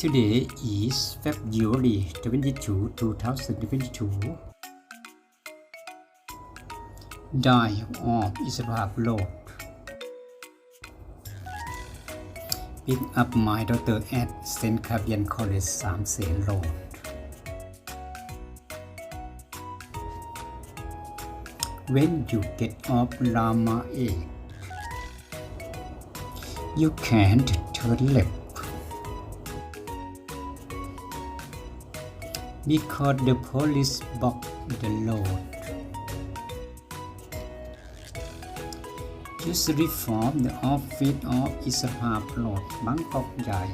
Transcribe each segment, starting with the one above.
Today is February 22, 2022. Dive of Isabel Road. Pick up my daughter at St. Cavian College, Sam Sen Road. When you get off Lama A, you can't turn left because the police bucked the law. just reform the office of Isahap Plot Bangkok Jai.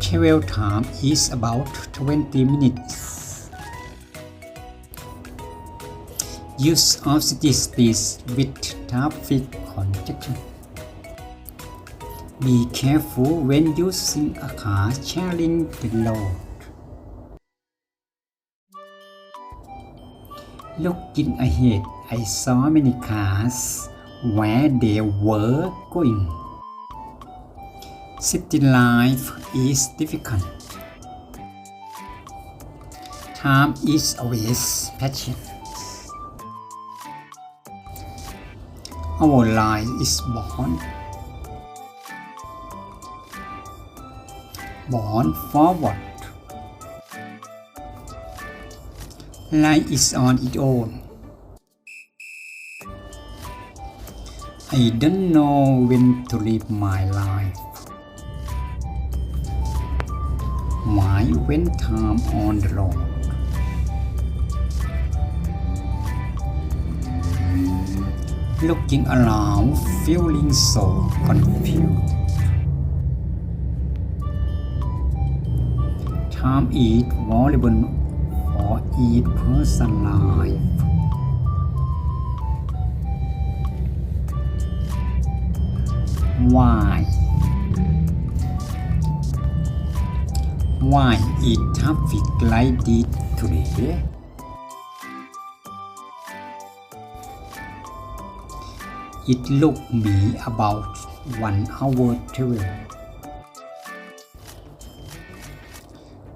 Travel time is about 20 minutes. Use of space with traffic congestion. Be careful when using a car sharing the road. Looking ahead, I saw many cars where they were going. City life is difficult. Time is always patient. Our life is born. Born forward. Life is on its own. I don't know when to live my life. Why when time on the road? Looking around, feeling so confused. Time is valuable for each person life. Why? Why is traffic like this today? It took me about one hour travel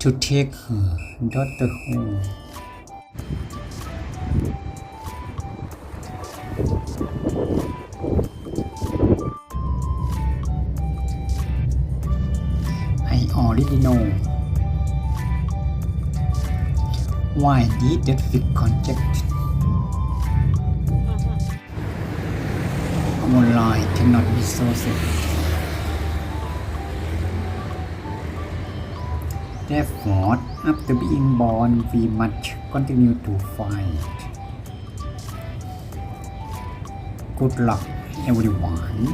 to take her daughter home. I already know why did that fit conject our life cannot be so simple. Therefore, after being born, we must continue to fight. Good luck, everyone.